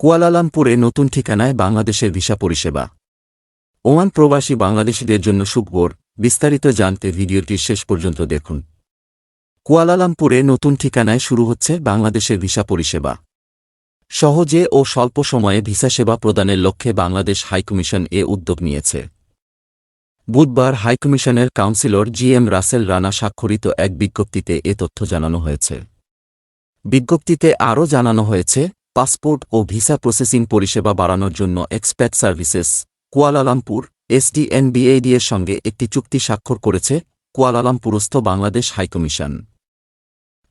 কুয়ালালামপুরে নতুন ঠিকানায় বাংলাদেশের ভিসা পরিষেবা। ওমান প্রবাসী বাংলাদেশিদের জন্য সুখবর, বিস্তারিত জানতে ভিডিওটি শেষ পর্যন্ত দেখুন। কুয়ালালামপুরে নতুন ঠিকানায় শুরু হচ্ছে বাংলাদেশের ভিসা পরিষেবা। সহজে ও স্বল্প সময়ে ভিসা সেবা প্রদানের লক্ষ্যে বাংলাদেশ হাইকমিশন এ উদ্যোগ নিয়েছে। বুধবার হাইকমিশনের counsellor G M Rasel Rana স্বাক্ষরিত এক বিজ্ঞপ্তিতে এ তথ্য জানানো হয়েছে। বিজ্ঞপ্তিতে আরও জানানো হয়েছে পাসপোর্ট ও ভিসা প্রসেসিং পরিষেবা বাড়ানোর জন্য এক্সপ্যাট সার্ভিসেস। কুয়ালালামপুর এসডিএনবিএডি এর সঙ্গে একটি চুক্তি স্বাক্ষর করেছে কুয়ালালামপুরস্থ বাংলাদেশ হাইকমিশন।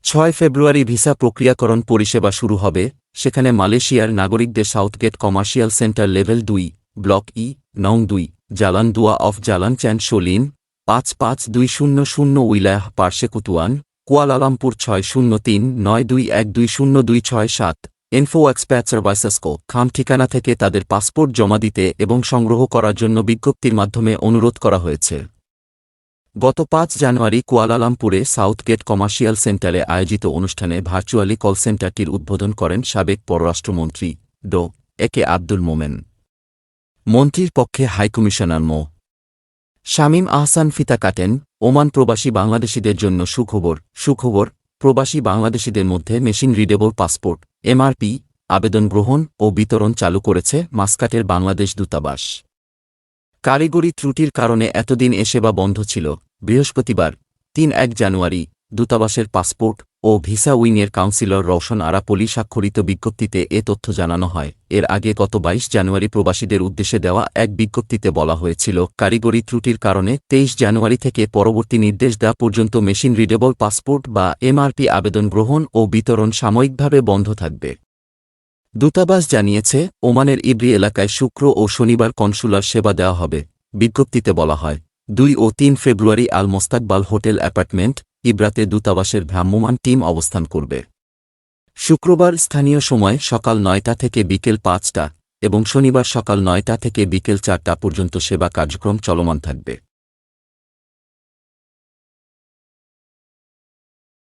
ছয় ফেব্রুয়ারি ভিসা প্রক্রিয়াকরণ পরিষেবা শুরু হবে, সেখানে মালয়েশিয়ার নাগরিকদের সাউথগেট কমার্শিয়াল সেন্টার লেভেল দুই, ব্লক ই, নং দুই, জালান দুয়া অফ জালান চ্যান শোলিন, পাঁচ পাঁচ দুই শূন্য শূন্য উইলাহ পার্শেকুতুয়ান কুয়ালালামপুর ছয় শূন্য তিন নয় দুই এক দুই শূন্য দুই ছয় সাত। ইনফো এক্সপ্যাট সার্ভাইসেসকো খাম ঠিকানা থেকে তাদের পাসপোর্ট জমা দিতে এবং সংগ্রহ করার জন্য বিজ্ঞপ্তির মাধ্যমে অনুরোধ করা হয়েছে। গত পাঁচ জানুয়ারি কুয়ালালামপুরে সাউথগেট কমার্শিয়াল সেন্টারে আয়োজিত অনুষ্ঠানে ভার্চুয়ালি কল সেন্টারটির উদ্বোধন করেন সাবেক পররাষ্ট্রমন্ত্রী ডো এ কে আব্দুল মোমেন। মন্ত্রীর পক্ষে হাইকমিশনার মো. শামীম আহসান ফিতা কাটেন, ওমান প্রবাসী বাংলাদেশিদের জন্য সুখবর সুখবর প্রবাসী বাংলাদেশিদের মধ্যে মেশিন রিডেবল পাসপোর্ট, এমআরপি, আবেদন গ্রহণ ও বিতরণ চালু করেছে মাস্কাটের বাংলাদেশ দূতাবাস। কারিগরি ত্রুটির কারণে এতদিন এ সেবা বন্ধ ছিল। বৃহস্পতিবার, তিন এক জানুয়ারি, দূতাবাসের পাসপোর্ট ও ভিসা উইংয়ের কাউন্সিলর রওশন আরাপলি স্বাক্ষরিত বিজ্ঞপ্তিতে এ তথ্য জানানো হয়। এর আগে গত বাইশ জানুয়ারি প্রবাসীদের উদ্দেশ্যে দেওয়া এক বিজ্ঞপ্তিতে বলা হয়েছিল, কারিগরি ত্রুটির কারণে তেইশ জানুয়ারি থেকে পরবর্তী নির্দেশ দেওয়া পর্যন্ত মেশিন রিডেবল পাসপোর্ট বা এমআরপি আবেদন গ্রহণ ও বিতরণ সাময়িকভাবে বন্ধ থাকবে। দূতাবাস জানিয়েছে, ওমানের ইব্রি এলাকায় শুক্র ও শনিবার কনসুলার সেবা দেওয়া হবে, বিজ্ঞপ্তিতে বলা হয়। দুই ও তিন ফেব্রুয়ারি আল মোস্তাকবাল হোটেল অ্যাপার্টমেন্ট ইব্রাতে দূতাবাসের ভ্রাম্যমাণ টিম অবস্থান করবে। শুক্রবার স্থানীয় সময় সকাল নয়টা থেকে বিকেল পাঁচটা এবং শনিবার সকাল নয়টা থেকে বিকেল চারটা পর্যন্ত সেবা কার্যক্রম চলমান থাকবে।